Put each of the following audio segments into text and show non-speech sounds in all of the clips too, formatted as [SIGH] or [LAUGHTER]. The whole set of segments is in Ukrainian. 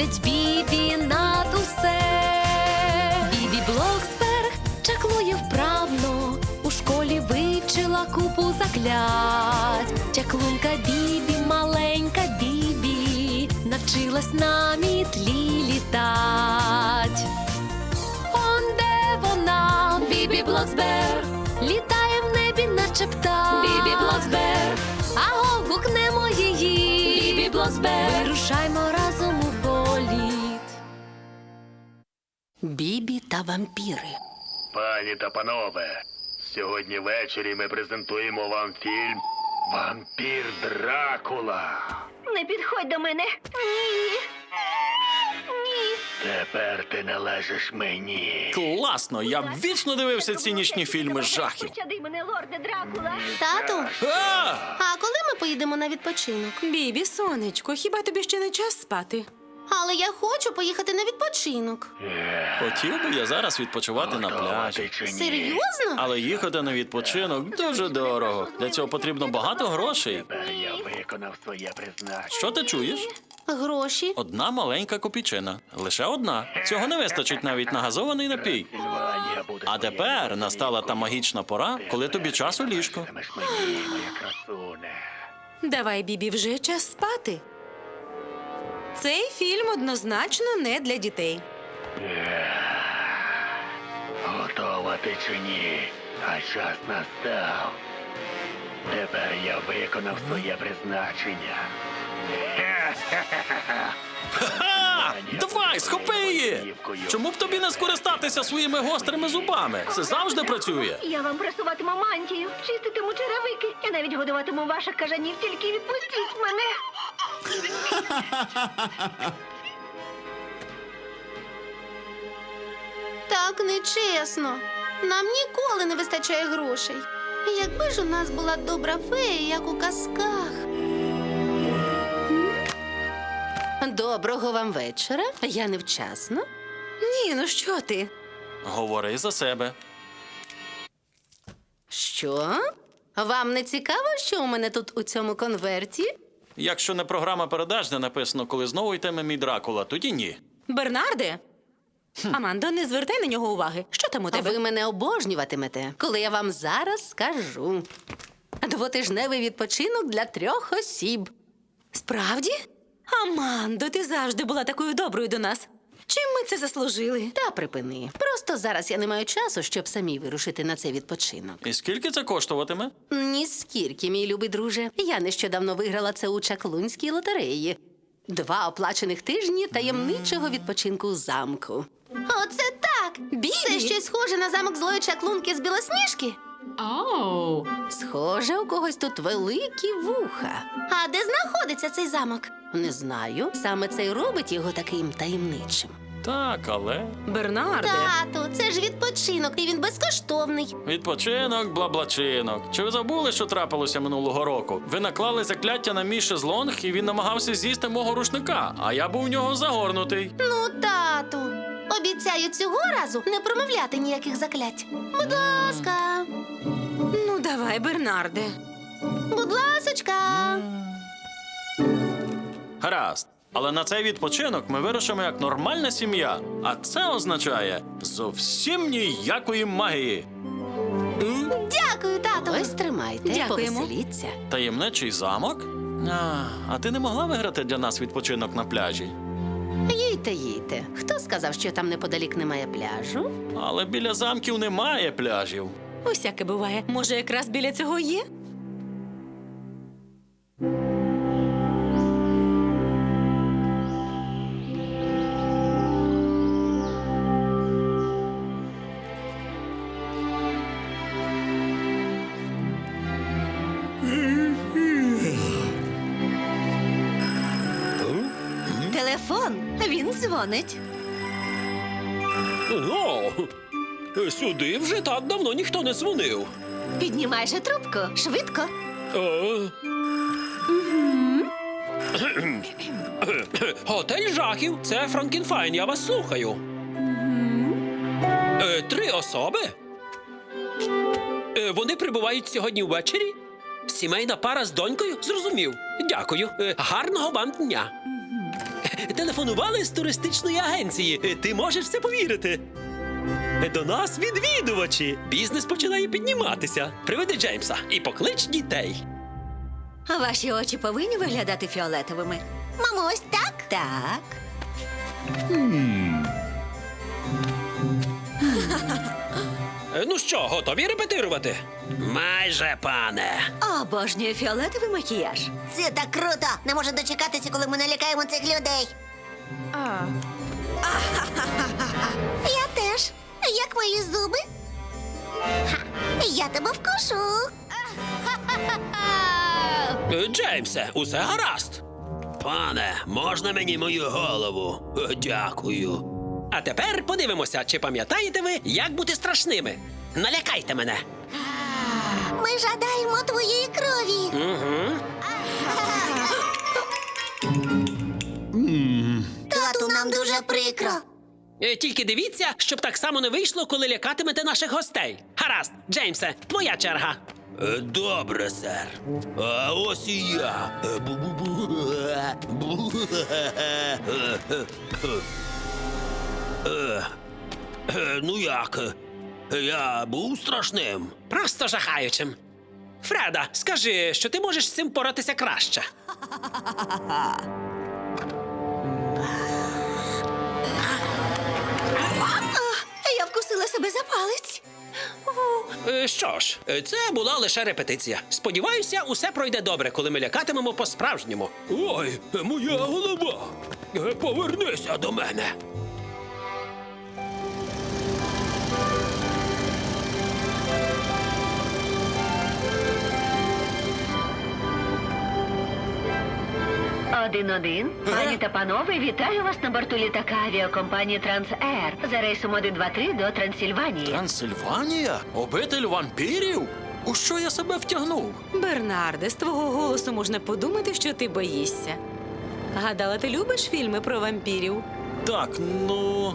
люблять Бібі над усе. Бібі Блоксберг чаклує вправно, у школі вивчила купу заклять. Чаклунка Бібі, маленька Бібі, навчилась на мітлі літать. Он де вона, Бібі Блоксберг, літає в небі, наче птах. Бібі Блоксберг, аго, гукнемо її. Бібі Блоксберг, вирушаймо Бібі та вампіри. Пані та панове, сьогодні ввечері ми презентуємо вам фільм Вампір Дракула. Не підходь до мене. Ні. Ні. Тепер ти належиш мені. Класно! Я вічно дивився ці нічні фільми жахів. Пощади мене, лорде Дракула. Тату, А! а коли ми поїдемо на відпочинок? Бібі, сонечко, хіба тобі ще не час спати? Але я хочу поїхати на відпочинок. Хотів би я зараз відпочивати на пляжі. Серйозно? Але їхати на відпочинок дуже дорого. Для цього потрібно багато грошей. Я виконав своє призначення. Що ти чуєш? Гроші. Одна маленька копійчина. Лише одна. Цього не вистачить навіть на газований напій. Сильванія буде А тепер настала та магічна пора, коли тобі час у ліжко. Моя красуне. Давай, Бібі, вже час спати. Цей фільм однозначно не для дітей. Готова ти чи ні? А час настав. Тепер я виконав своє призначення. Ха! Давай, схопи її! Чому б тобі не скористатися своїми гострими зубами? Це завжди працює. Я вам прасуватиму мантію, чиститиму черевики. Я навіть годуватиму ваших кажанів, тільки відпустіть мене. Так нечесно. Нам ніколи не вистачає грошей. Якби ж у нас була добра фея, як у казках. Доброго вам вечора. Я невчасно. Ні, ну що ти? Говори за себе. Що? Вам не цікаво, що у мене тут у цьому конверті? Якщо не програма передач, де написано, коли знову йтиме мій Дракула, тоді ні. Бернарде? Амандо, не звертай на нього уваги. Що там у тебе? Ви мене обожнюватимете, коли я вам зараз скажу. Двотижневий відпочинок для трьох осіб. Справді? Амандо, ти завжди була такою доброю до нас. Чим ми це заслужили? Та припини. Просто зараз я не маю часу, щоб самі вирушити на цей відпочинок. І скільки це коштуватиме? Ні скільки, мій любий друже. Я нещодавно виграла це у чаклунській лотереї. Два оплачених тижні таємничого відпочинку у замку. Оце так! Бібі! Це щось схоже на замок злої чаклунки з білосніжки. Оу. Схоже, у когось тут великі вуха. А де знаходиться цей замок? Не знаю. Саме це й робить його таким таємничим. Так, але Бернарде. Тату, це ж відпочинок, і він безкоштовний. відпочинок, бла-блачинок. Чи ви забули, що трапилося минулого року? Ви наклали закляття на мій шезлонг, і він намагався з'їсти мого рушника, а я був у нього загорнутий. Ну, тату, обіцяю цього разу не промовляти ніяких заклять. Будь ласка, Ну, давай, Бернарде. будь ласочка. Гаразд. Але на цей відпочинок ми вирушимо як нормальна сім'я. А це означає зовсім ніякої магії. Дякую, тату. Ось тримайте, Дякуємо. повеселіться. Таємничий замок? А, а ти не могла виграти для нас відпочинок на пляжі? Їдьте, їдьте. Хто сказав, що там неподалік немає пляжу? Але біля замків немає пляжів. Усяке буває. Може, якраз біля цього є? Дзвонить. О, сюди вже так давно ніхто не дзвонив. Піднімай же трубку. Швидко. О. Готель жахів. Це Франкінфайн, я вас слухаю. Е, три особи? Е, вони прибувають сьогодні ввечері? Сімейна пара з донькою? Зрозумів. Дякую. Е, гарного вам дня. Телефонували з туристичної агенції. Ти можеш це повірити. До нас відвідувачі. Бізнес починає підніматися. Приведи Джеймса і поклич дітей. А ваші очі повинні виглядати фіолетовими. Мамо, ось так? Так. [LAUGHS] Е, Ну що, готові репетирувати? Майже, пане. Обожнюю фіолетовий макіяж. Це так круто! Не можу дочекатися, коли ми налякаємо цих людей. [LAUGHS] Я теж. Як мої зуби? Ха, Я тебе вкушу. [LAUGHS] Е, Джеймсе, усе гаразд. Пане, можна мені мою голову? Е, Дякую. А тепер подивимося, чи пам'ятаєте ви, як бути страшними. Налякайте мене. Ми жадаємо твоєї крові. Угу. Тату, нам дуже прикро. Е, Тільки дивіться, щоб так само не вийшло, коли лякатимете наших гостей. Гаразд, Джеймсе, твоя черга. Е, Добре, сер. А ось і я. Ну як? Я був страшним. Просто жахаючим. Фреда, скажи, що ти можеш з цим поратися краще. Я вкусила себе за палець. Е, Що ж, е, це була лише репетиція. Сподіваюся, усе пройде добре, коли ми лякатимемо по-справжньому. Ой, моя голова. Е, Повернися до мене. Один-один. Пані та панове, вітаю вас на борту літака авіакомпанії Трансер за рейсом 123 до Трансильванії. Трансильванія? Обитель вампірів? У що я себе втягнув? Бернарде, з твого голосу можна подумати, що ти боїшся. Гадала, ти любиш фільми про вампірів? Так, ну.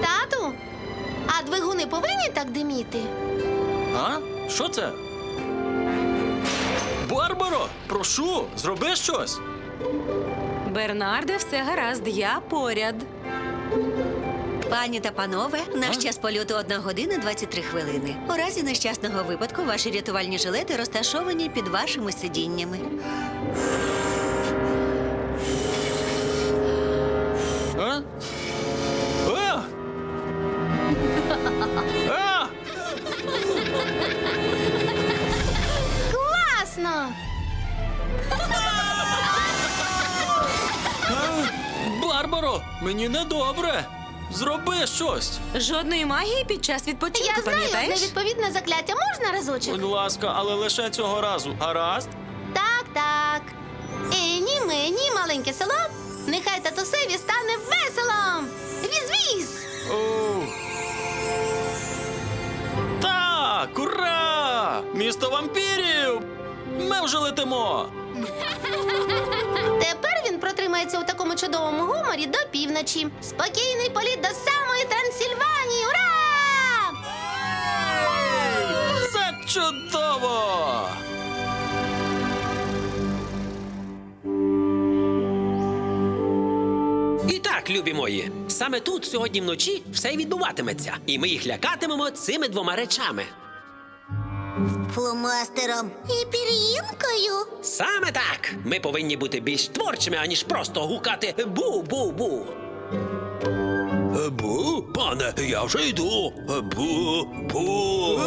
Тату, а двигуни повинні так диміти? А? Що це? Барбаро, прошу, зроби щось. Бернарде, все гаразд, я поряд. Пані та панове, наш А? час польоту 1 година 23 хвилини. У разі нещасного випадку ваші рятувальні жилети розташовані під вашими сидіннями. Барбаро, мені недобре. Зроби щось. Жодної магії під час відпочинку, Я знаю, пам'ятаєш? невідповідне закляття можна разочок? Будь ласка, але лише цього разу. Гаразд? Так, так. І ні ми, маленьке село. Нехай татусеві стане весело. Віз-віз! Оу. Так, ура! Місто вампірів! Ми вже летимо! Протримається у такому чудовому гуморі до півночі. Спокійний політ до самої Трансильванії! Ура! Це чудово! І так, любі мої, саме тут сьогодні вночі все й відбуватиметься, і ми їх лякатимемо цими двома речами. Фломастером і пір'їнкою. Саме так. Ми повинні бути більш творчими, аніж просто гукати бу-бу-бу. Бу, пане, я вже йду. Бу, бу.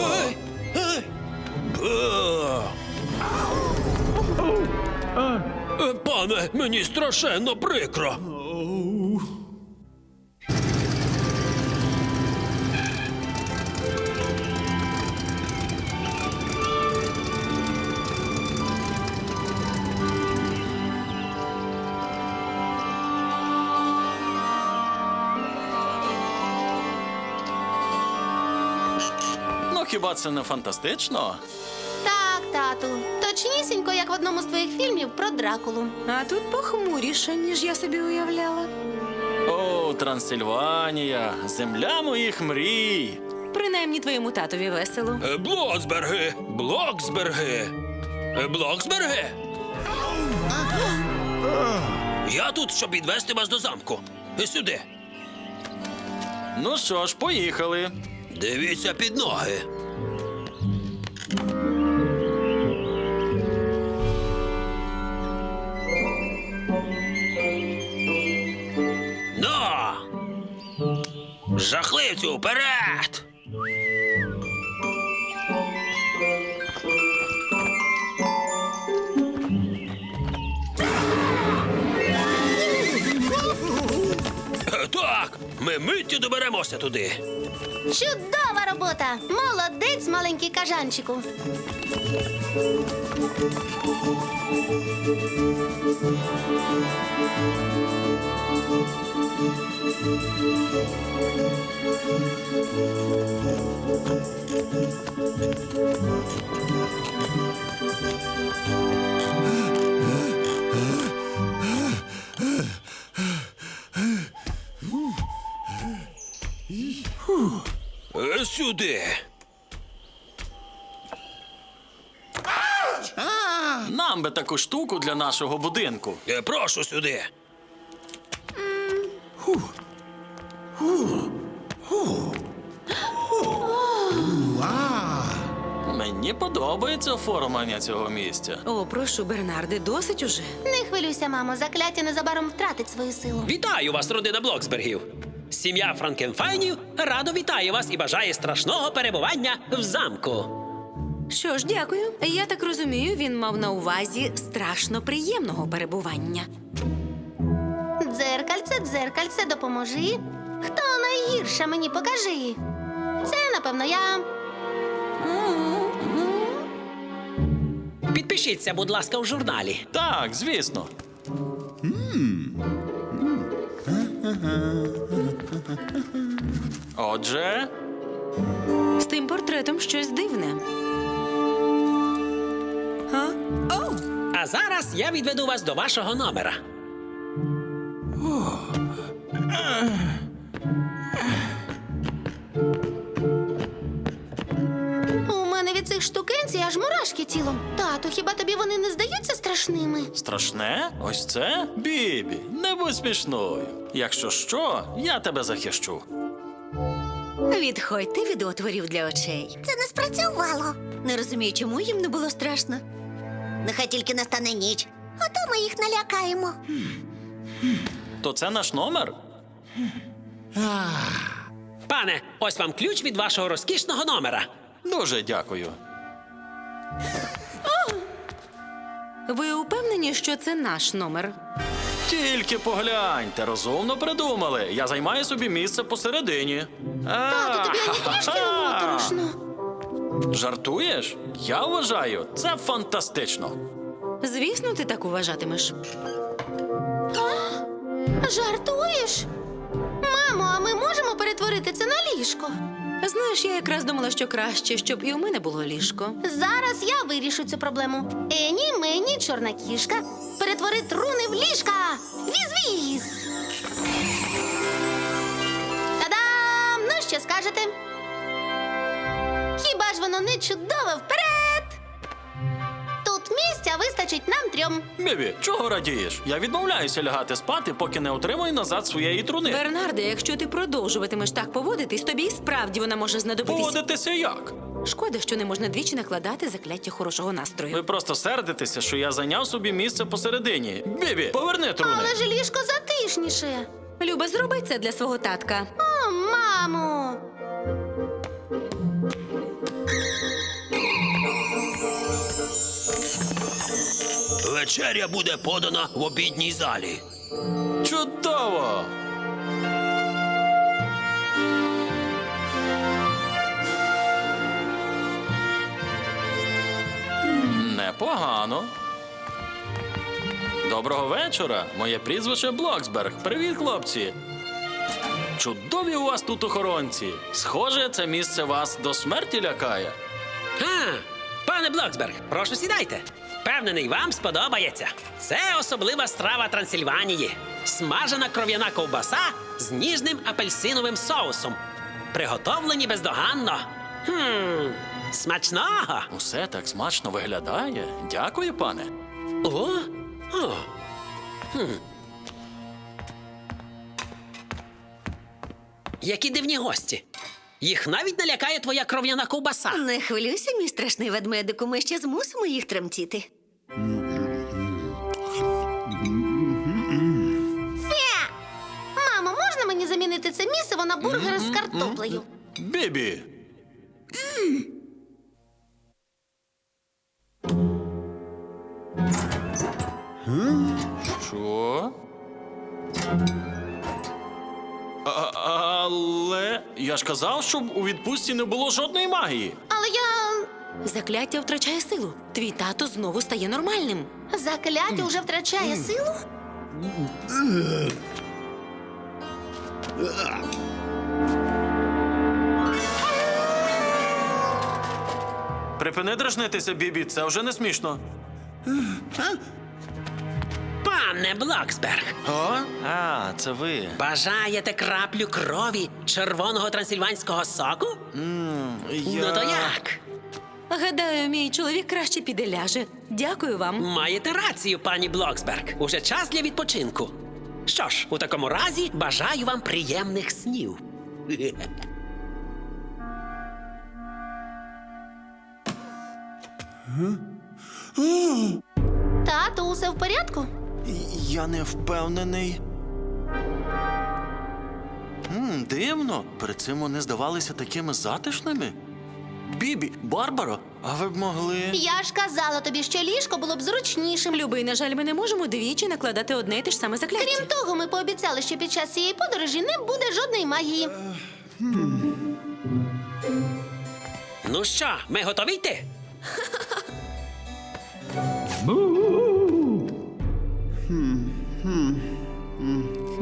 Пане, мені страшенно прикро. Хіба це не фантастично? Так, тату. Точнісінько, як в одному з твоїх фільмів про Дракулу. А тут похмуріше, ніж я собі уявляла. О, Трансильванія, земля моїх мрій. Принаймні твоєму татові весело. Е, Блоксберги! Блоксберги! Е, Блоксберги! Я тут, щоб відвести вас до замку. Е, Сюди. Ну що ж, поїхали. Дивіться під ноги. Жахливцю, вперед! Так, ми миттю доберемося туди. Чудова робота! Молодець, маленький кажанчику. Сюди. Нам би таку штуку для нашого будинку. Е, Прошу сюди. Мені подобається оформлення цього місця. О, прошу, Бернарде, досить уже. Не хвилюйся, мамо, закляття незабаром втратить свою силу. Вітаю вас, родина Блоксбергів. Сім'я Франкенфайнів радо вітає вас і бажає страшного перебування в замку. Що ж, дякую. Я так розумію, він мав на увазі страшно приємного перебування. Дзеркальце, дзеркальце, допоможи. Хто найгірша мені покажи? Це, напевно, я. Підпишіться, будь ласка, в журналі. Так, звісно. Отже, З тим портретом щось дивне. А? О! А зараз я відведу вас до вашого номера. У мене від цих штукенцій аж мурашки тілом. Тату, хіба тобі вони не здаються страшними? страшне? Ось це? Бібі, не будь смішною. Якщо що, я тебе захищу. Відходьте від отворів для очей. Це не спрацювало. Не розумію, чому їм не було страшно. Нехай тільки настане ніч. А то ми їх налякаємо. То це наш номер? Пане, ось вам ключ від вашого розкішного номера. Дуже дякую. Ви упевнені, що це наш номер? Тільки погляньте, розумно придумали. Я займаю собі місце посередині. Тату, тобі ані трішки не моторошно. Жартуєш? Я вважаю, це фантастично. Звісно, ти так уважатимеш. Жартуєш? Мамо, а ми можемо перетворити це на ліжко? Знаєш, я якраз думала, що краще, щоб і у мене було ліжко. Зараз я вирішу цю проблему. Ені, мені, чорна кішка. Перетвори труни в ліжка. Віз-віз. Та-дам! Ну, що скажете? Хіба ж воно не чудове вперед? Вистачить нам трьом. Бібі, чого радієш? Я відмовляюся лягати спати, поки не отримаю назад своєї труни. Бернарде, якщо ти продовжуватимеш так поводитись, тобі і справді вона може знадобитись. Поводитися як? Шкода, що не можна двічі накладати закляття хорошого настрою. Ви просто сердитеся, що я зайняв собі місце посередині. Бібі, поверни труни. Але ж ліжко затишніше. Люба, зроби це для свого татка. О, мамо. Вечеря буде подана в обідній залі. Чудово! Непогано. Доброго вечора. Моє прізвище Блоксберг. Привіт, хлопці. Чудові у вас тут охоронці. Схоже, це місце вас до смерті лякає. А, Пане Блоксберг, прошу сідайте. Впевнений, вам сподобається. Це особлива страва Трансильванії. Смажена кров'яна ковбаса з ніжним апельсиновим соусом. Приготовлені бездоганно. Хм, смачного. Усе так смачно виглядає. Дякую, пане. О, о. Хм. Які дивні гості. Їх навіть налякає твоя кров'яна ковбаса. Не хвилюйся, мій страшний ведмедику, ми ще змусимо їх тремтіти. Замінити на бургери з картоплею? Бібі. Що? А- але я ж казав, щоб у відпустці не було жодної магії. Але я. Закляття втрачає силу. Твій тато знову стає нормальним. Закляття вже втрачає силу? Припини дражнитися, Бібі, це вже не смішно. Пане Блоксберг, О? А, це ви. бажаєте краплю крові червоного трансильванського соку? Я... Ну то як? Гадаю, мій чоловік краще піде ляже. Дякую вам. Маєте рацію, пані Блоксберг. Уже час для відпочинку. Що ж, у такому разі бажаю вам приємних снів. Тато, усе в порядку? Я не впевнений. М, дивно. Перед цим вони здавалися такими затишними. Бібі, Барбаро, а ви б могли. Я ж казала тобі, що ліжко було б зручнішим. Любий, на жаль, ми не можемо двічі накладати одне й те ж саме закляття. Крім того, ми пообіцяли, що під час цієї подорожі не буде жодної магії. Ну що, ми готові йти?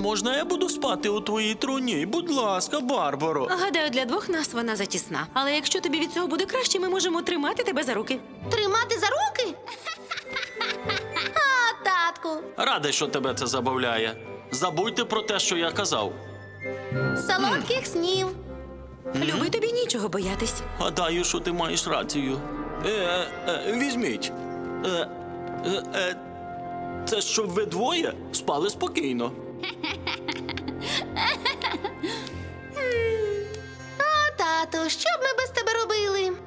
Можна я буду спати у твоїй труні? Будь ласка, Барбаро. Гадаю, для двох нас вона затісна. Але якщо тобі від цього буде краще, ми можемо тримати тебе за руки. Тримати за руки? А, татку, Радий, що тебе це забавляє. Забудьте про те, що я казав. солодких снів. Любий, тобі нічого боятись. Гадаю, що ти маєш рацію. Е, е, візьміть. Е, е, е, це щоб ви двоє спали спокійно. А, тату, що б ми без тебе робили?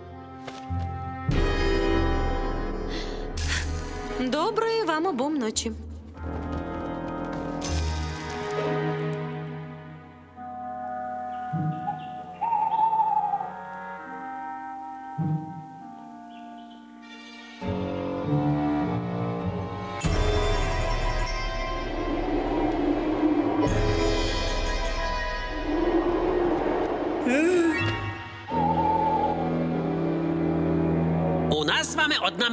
Доброї вам обом ночі.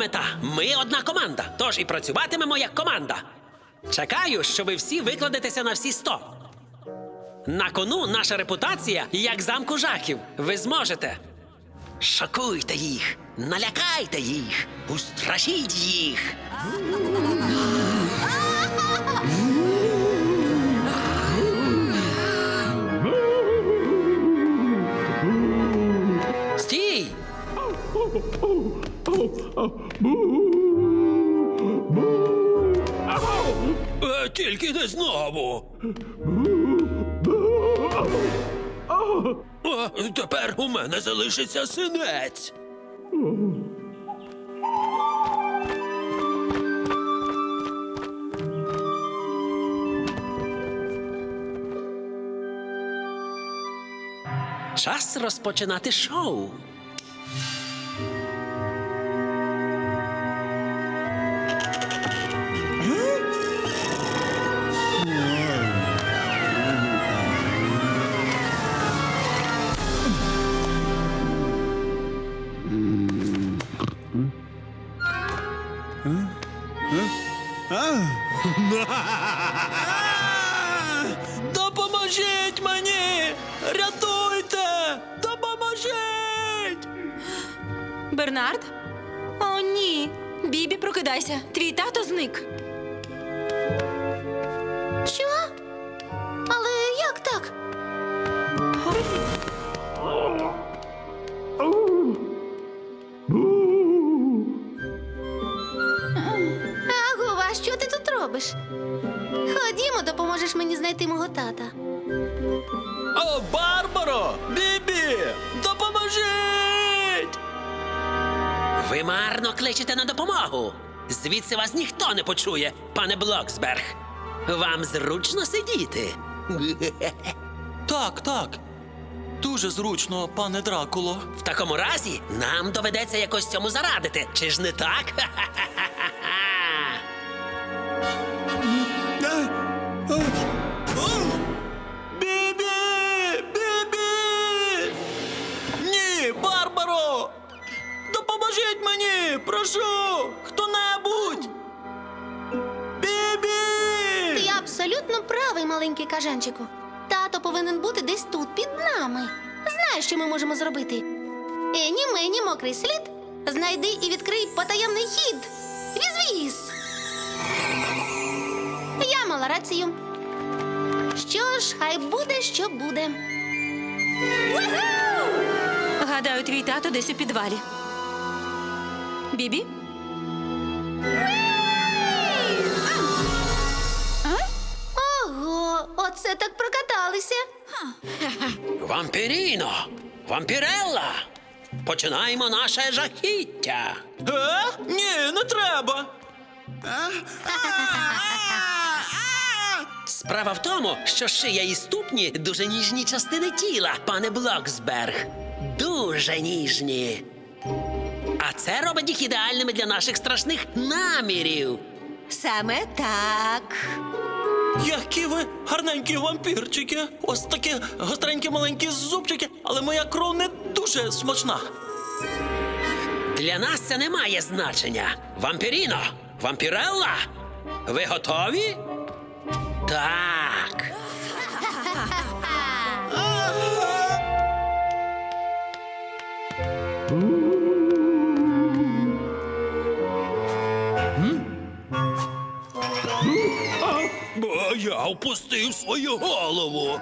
Мета. Ми одна команда. Тож і працюватимемо як команда. Чекаю, що ви всі викладетеся на всі сто. На кону наша репутація як замку жахів. Ви зможете. Шокуйте їх, налякайте їх, устрашіть їх. Тільки не знову. О, тепер у мене залишиться синець. Час розпочинати шоу. Прокидайся. Твій тато зник. Що? Але як так? Агова, що ти тут робиш? Ходімо, допоможеш мені знайти мого тата. О, Барбаро! Бібі! Допоможіть! Ви марно кличете на допомогу. Звідси вас ніхто не почує, пане Блоксберг. Вам зручно сидіти. [LAUGHS] Так, так. Дуже зручно, пане Дракуло. В такому разі нам доведеться якось цьому зарадити. Чи ж не так? [LAUGHS] маленький кажанчику. Тато повинен бути десь тут, під нами. Знаєш, що ми можемо зробити? Ені мені мокрий слід. Знайди і відкрий потаємний хід. Віз-віз. Я мала рацію. Що ж, хай буде, що буде. Гадаю, твій тато десь у підвалі. Бібі? Оце так прокаталися. Вампіріно! Вампірелла! Починаємо наше жахіття. Е? Ні, не треба. [LAUGHS] Справа в тому, що шия і ступні дуже ніжні частини тіла, пане Блоксберг. Дуже ніжні. А це робить їх ідеальними для наших страшних намірів. Саме так. Які ви гарненькі вампірчики. Ось такі гостренькі маленькі зубчики, але моя кров не дуже смачна. Для нас це не має значення. Вампіріно, вампірелла. Ви готові? Так. Я впустив свою голову.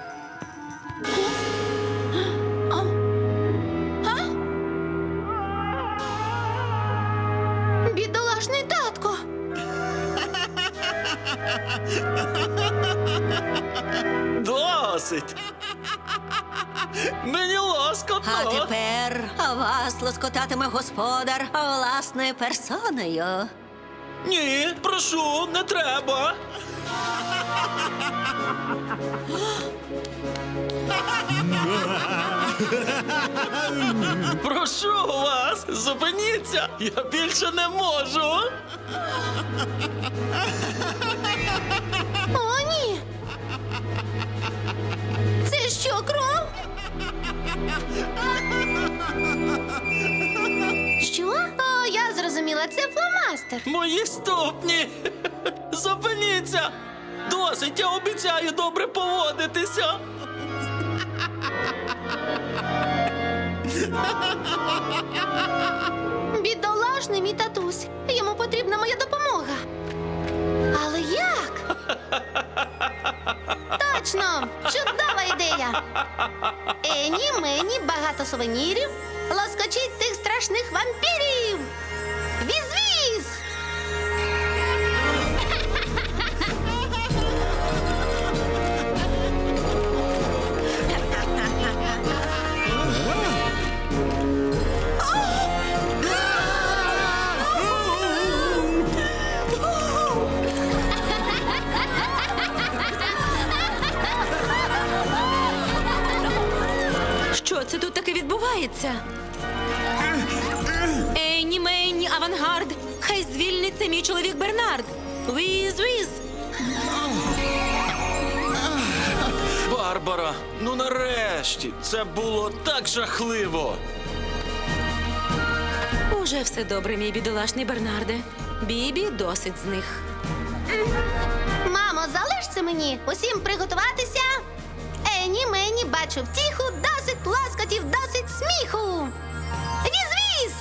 Бідолашний татко. Досить. Мені лоскотно. А тепер вас лоскотатиме господар власною персоною. Ні, прошу, не треба. Прошу вас, зупиніться! Я більше не можу. О, ні. Це що, кров? Що? О, я зрозуміла, це фломастер. Мої ступні. Зупиніться. Досить, я обіцяю добре поводитися. Бідолашний мій татусь. Йому потрібна моя допомога. Але як? Точно! Чудова ідея! Ені, мені, багато сувенірів. Лоскочіть тих страшних вампірів! Відбувається? Ейні, Мейні, авангард. Хай звільниться мій чоловік Бернард. Віз, віз. Барбара, ну нарешті, це було так жахливо. Уже все добре, мій бідолашний Бернарде. Бібі досить з них. Мамо, залиш це мені. Усім приготуватися мені бачу втіху, досить ласкатів, досить сміху. Візвіз!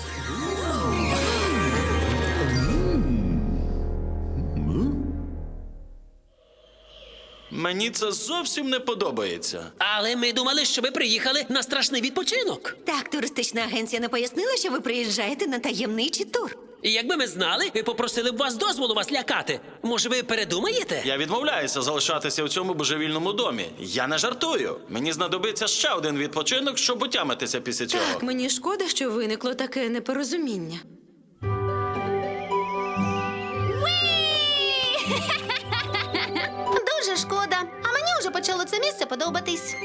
Мені це зовсім не подобається. Але ми думали, що ви приїхали на страшний відпочинок. Так, туристична агенція не пояснила, що ви приїжджаєте на таємничий тур. І якби ми знали, ми попросили б вас дозволу вас лякати. Може, ви передумаєте? Я відмовляюся залишатися в цьому божевільному домі. Я не жартую. Мені знадобиться ще один відпочинок, щоб утямитися після цього. Так, мені шкода, що виникло таке непорозуміння. [LAUGHS] Дуже шкода. А мені вже почало це місце подобатись.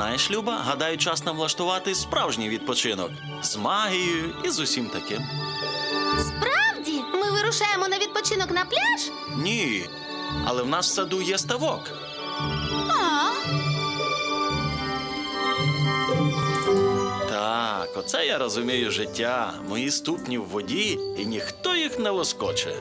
Знаєш, Люба, гадаю, час нам влаштувати справжній відпочинок з магією і з усім таким. Справді, ми вирушаємо на відпочинок на пляж? Ні. Але в нас в саду є ставок. А, Так, оце я розумію життя. Мої ступні в воді, і ніхто їх не лоскоче.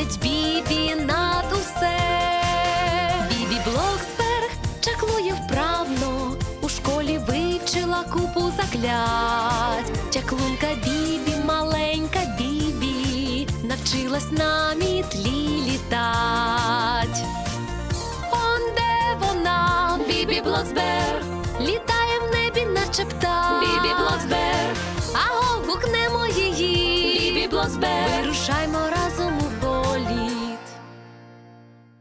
Люблять Бібі над усе. Бібі Блоксберг чаклує вправно, у школі вивчила купу заклять. Чаклунка Бібі, маленька Бібі, навчилась на мітлі літать. Он де вона, Бібі Блоксберг,